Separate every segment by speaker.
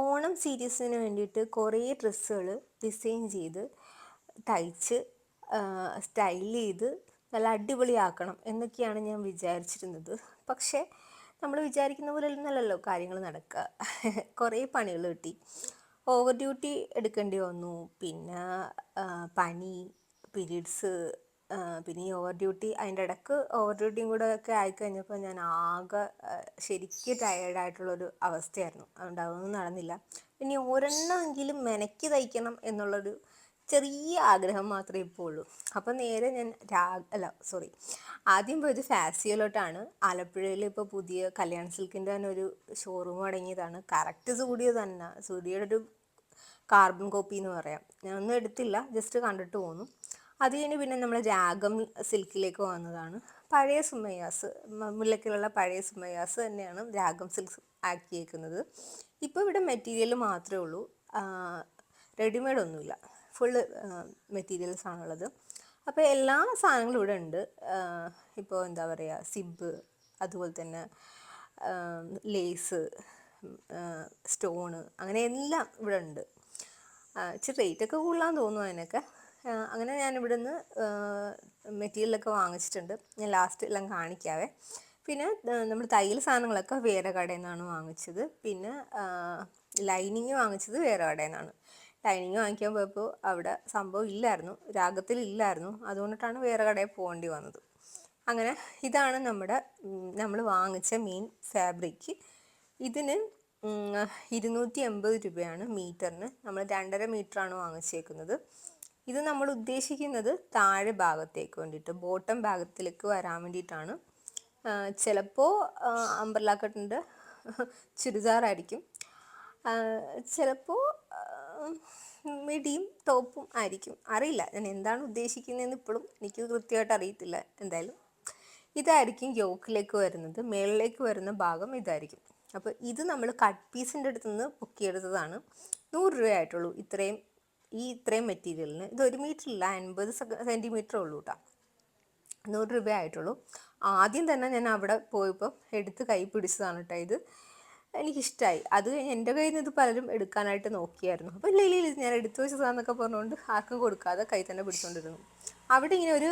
Speaker 1: ഓണം സീരീസിന് വേണ്ടിയിട്ട് കുറേ ഡ്രസ്സുകൾ ഡിസൈൻ ചെയ്ത് തയ്ച്ച് സ്റ്റൈൽ ചെയ്ത് നല്ല അടിപൊളിയാക്കണം എന്നൊക്കെയാണ് ഞാൻ വിചാരിച്ചിരുന്നത്. പക്ഷേ നമ്മൾ വിചാരിക്കുന്ന പോലെ ഒന്നല്ലല്ലോ കാര്യങ്ങൾ നടക്കുക. കുറേ പണികൾ കിട്ടി. ഓവർ ഡ്യൂട്ടി എടുക്കേണ്ടി വന്നു. പിന്നെ പനി പീരീഡ്സ് പിന്നെ ഈ ഓവർ ഡ്യൂട്ടി അതിന്റെ ഇടയ്ക്ക് ഓവർ ഡ്യൂട്ടിയും കൂടെ ഒക്കെ ആയിക്കഴിഞ്ഞപ്പോൾ ഞാൻ ആകെ ശരിക്കും ടയേർഡായിട്ടുള്ളൊരു അവസ്ഥയായിരുന്നു. അതുകൊണ്ട് അതൊന്നും നടന്നില്ല. പിന്നെ ഒരെണ്ണമെങ്കിലും മെനക്കി തയ്ക്കണം എന്നുള്ളൊരു ചെറിയ ആഗ്രഹം മാത്രമേ ഇപ്പോൾ ഉള്ളൂ. അപ്പം നേരെ ഞാൻ രാ അല്ല സോറി ആദ്യം പോയത് ഫാസിയോലോട്ടാണ്. ആലപ്പുഴയിൽ ഇപ്പോൾ പുതിയ കല്യാൺ സിൽക്കിന്റെ തന്നെ ഒരു ഷോറൂം തുടങ്ങിയതാണ് കറക്റ്റ് സൂഡിയോ തന്നെ. സൂഡിയോയുടെ ഒരു കാർബൺ കോപ്പി എന്ന് പറയാം. ഞാനൊന്നും എടുത്തില്ല. ജസ്റ്റ് കണ്ടിട്ട് പോന്നു. അത് കഴിഞ്ഞ് പിന്നെ നമ്മൾ രാഗം സിൽക്കിലേക്ക് വന്നതാണ്. പഴയ സുമയാസ് മുല്ലക്കിലുള്ള പഴയ സുമയാസ് തന്നെയാണ് രാഗം സിൽക്ക് ആക്കിയേക്കുന്നത്. ഇപ്പോൾ ഇവിടെ മെറ്റീരിയൽ മാത്രമേ ഉള്ളൂ. റെഡിമെയ്ഡ് ഒന്നുമില്ല. ഫുള്ള് മെറ്റീരിയൽസ് ആണുള്ളത്. അപ്പോൾ എല്ലാ സാധനങ്ങളും ഇവിടെ ഉണ്ട്. ഇപ്പോൾ എന്താ പറയുക സിബ് അതുപോലെ തന്നെ ലേസ് സ്റ്റോണ് അങ്ങനെ എല്ലാം ഇവിടെ ഉണ്ട്. ഇച്ചിരി റേറ്റൊക്കെ കൂടുതലാന്ന് തോന്നുന്നു അതിനൊക്കെ. അങ്ങനെ ഞാൻ ഇവിടെ നിന്ന് മെറ്റീരിയലൊക്കെ വാങ്ങിച്ചിട്ടുണ്ട്. ഞാൻ ലാസ്റ്റ് എല്ലാം കാണിക്കാവേ. പിന്നെ നമ്മൾ തയ്യൽ സാധനങ്ങളൊക്കെ വേറെ കടയിൽ നിന്നാണ് വാങ്ങിച്ചത്. പിന്നെ ലൈനിങ് വാങ്ങിച്ചത് വേറെ കടയിൽ നിന്നാണ്. ലൈനിങ് വാങ്ങിക്കാൻ പോയപ്പോൾ അവിടെ സംഭവം ഇല്ലായിരുന്നു. രാഗത്തിൽ ഇല്ലായിരുന്നു. അതുകൊണ്ടിട്ടാണ് വേറെ കടയിൽ പോകേണ്ടി വന്നത്. അങ്ങനെ ഇതാണ് നമ്മുടെ നമ്മൾ വാങ്ങിച്ച മെയിൻ ഫാബ്രിക് ഇതിന് ഇരുന്നൂറ്റി എൺപത് രൂപയാണ് മീറ്ററിന്. നമ്മൾ രണ്ടര മീറ്ററാണ് വാങ്ങിച്ചേക്കുന്നത്. ഇത് നമ്മൾ ഉദ്ദേശിക്കുന്നത് താഴെ ഭാഗത്തേക്ക് വേണ്ടിയിട്ട് ബോട്ടം ഭാഗത്തിലേക്ക് വരാൻ വേണ്ടിയിട്ടാണ്. ചിലപ്പോൾ അംബ്രല കട്ടിന്റെ ചുരിദാറായിരിക്കും ചിലപ്പോൾ മിടിയും ടോപ്പും ആയിരിക്കും. അറിയില്ല ഞാൻ എന്താണ് ഉദ്ദേശിക്കുന്നതെന്ന് ഇപ്പോഴും എനിക്ക് കൃത്യമായിട്ട് അറിയത്തില്ല എന്തായാലും. ഇതായിരിക്കും യോക്കിലേക്ക് വരുന്നത് മേളിലേക്ക് വരുന്ന ഭാഗം ഇതായിരിക്കും. അപ്പോൾ ഇത് നമ്മൾ കട്ട് പീസിന്റെ അടുത്ത് നിന്ന് പൊക്കിയെടുത്തതാണ്. നൂറ് രൂപയായിട്ടുള്ളൂ ഇത്രയും ഈ ഇത്രയും മെറ്റീരിയലിന് ഇത് ഒരു മീറ്റർ ഇല്ല അൻപത് സെന്റിമീറ്റർ ഉള്ളൂ കേട്ടോ നൂറ് രൂപ ആയിട്ടുള്ളൂ. ആദ്യം തന്നെ ഞാൻ അവിടെ പോയപ്പോൾ എടുത്ത് കൈ പിടിച്ചതാണ് കേട്ടോ ഇത്. എനിക്കിഷ്ടമായി അത് കഴിഞ്ഞ് എന്റെ കയ്യിൽ നിന്ന് ഇത് പലരും എടുക്കാനായിട്ട് നോക്കിയായിരുന്നു. അപ്പോൾ ഇല്ല ഇല്ല ഞാൻ എടുത്തു വെച്ചതാന്നൊക്കെ പറഞ്ഞുകൊണ്ട് ആർക്കും കൊടുക്കാതെ കൈ തന്നെ പിടിച്ചുകൊണ്ടിരുന്നു അവിടെ ഇങ്ങനെ ഒരു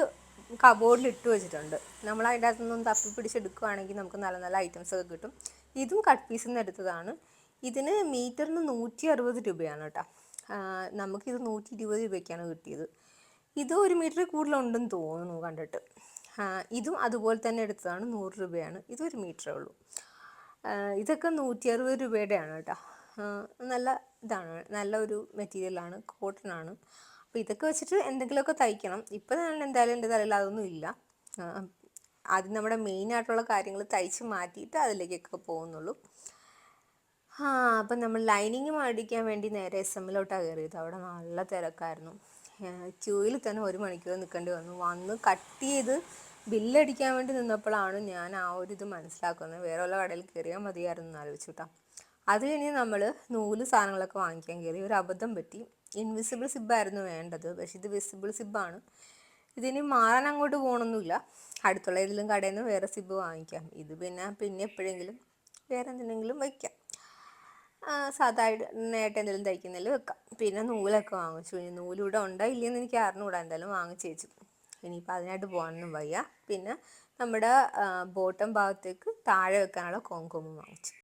Speaker 1: കബോർഡിൽ ഇട്ട് വെച്ചിട്ടുണ്ട്. നമ്മൾ അതിന്റെ അകത്തു നിന്നും തപ്പി പിടിച്ചെടുക്കുകയാണെങ്കിൽ നമുക്ക് നല്ല നല്ല ഐറ്റംസ് ഒക്കെ കിട്ടും. ഇതും കട്ട് പീസിൽ നിന്ന് എടുത്തതാണ്. ഇതിന് മീറ്ററിന് നൂറ്റി അറുപത് രൂപയാണ് കേട്ടോ നമുക്കിത് നൂറ്റി ഇരുപത് രൂപയ്ക്കാണ് കിട്ടിയത്. ഇത് ഒരു മീറ്റർ കൂടുതലുണ്ടെന്ന് തോന്നുന്നു കണ്ടിട്ട്. ഇതും അതുപോലെ തന്നെ എടുത്തതാണ് നൂറ് രൂപയാണ്. ഇതൊരു മീറ്ററേ ഉള്ളൂ. ഇതൊക്കെ നൂറ്റി അറുപത് രൂപയുടെയാണ് കേട്ടോ. നല്ല ഇതാണ് നല്ല ഒരു മെറ്റീരിയലാണ് കോട്ടൺ ആണ്. അപ്പോൾ ഇതൊക്കെ വെച്ചിട്ട് എന്തെങ്കിലുമൊക്കെ തയ്ക്കണം. ഇപ്പം ഞാൻ എന്തായാലും എന്റെ തലയിൽ അതൊന്നും ഇല്ല. ആദ്യം നമ്മുടെ മെയിൻ ആയിട്ടുള്ള കാര്യങ്ങൾ തയ്ച്ച് മാറ്റിയിട്ട് അതിലേക്കൊക്കെ പോകുന്നുള്ളൂ. ആ അപ്പം നമ്മൾ ലൈനിങ് മേടിക്കാൻ വേണ്ടി നേരെ എസ് എമ്മിലോട്ടാണ് കയറിയത് അവിടെ നല്ല തിരക്കായിരുന്നു. ക്യൂയിൽ തന്നെ ഒരു മണിക്കൂർ നിൽക്കേണ്ടി വന്നു. വന്ന് കട്ട് ചെയ്ത് ബില്ലടിക്കാൻ വേണ്ടി നിന്നപ്പോഴാണ് ഞാൻ ആ ഒരു ഇത് മനസ്സിലാക്കുന്നത്. വേറെ ഉള്ള കടയിൽ കയറിയാൽ മതിയായിരുന്നു എന്ന് ആലോചിച്ചു കേട്ടോ അത് കഴിഞ്ഞ് നമ്മൾ നൂൽ സാധനങ്ങളൊക്കെ വാങ്ങിക്കാൻ കയറി ഒരു അബദ്ധം പറ്റി. ഇൻവിസിബിൾ സിബായിരുന്നു വേണ്ടത്. പക്ഷേ ഇത് വിസിബിൾ സിബാണ് ഇതിന് മാറാൻ അങ്ങോട്ട് പോകണമെന്നില്ല അടുത്തുള്ള ഏതെങ്കിലും കടയിൽ നിന്ന് വേറെ സിബ് വാങ്ങിക്കാം. ഇത് പിന്നെ പിന്നെ എപ്പോഴെങ്കിലും വേറെ എന്തിനെങ്കിലും വയ്ക്കാം. സാധാരണ എന്തെങ്കിലും തയ്ക്കുന്നതിൽ വെക്കാം. പിന്നെ നൂലൊക്കെ വാങ്ങിച്ചു. ഇനി നൂലിവിടെ ഉണ്ടോ ഇല്ലയെന്ന് എനിക്ക് അറിഞ്ഞുകൂടാ. എന്തായാലും വാങ്ങിച്ചു വെച്ചു ഇനിയിപ്പോൾ അതിനായിട്ട് പോകാനൊന്നും വയ്യ. പിന്നെ നമ്മുടെ ബോട്ടം ഭാഗത്തേക്ക് താഴെ വെക്കാനുള്ള കോങ്കോമും വാങ്ങിച്ചു.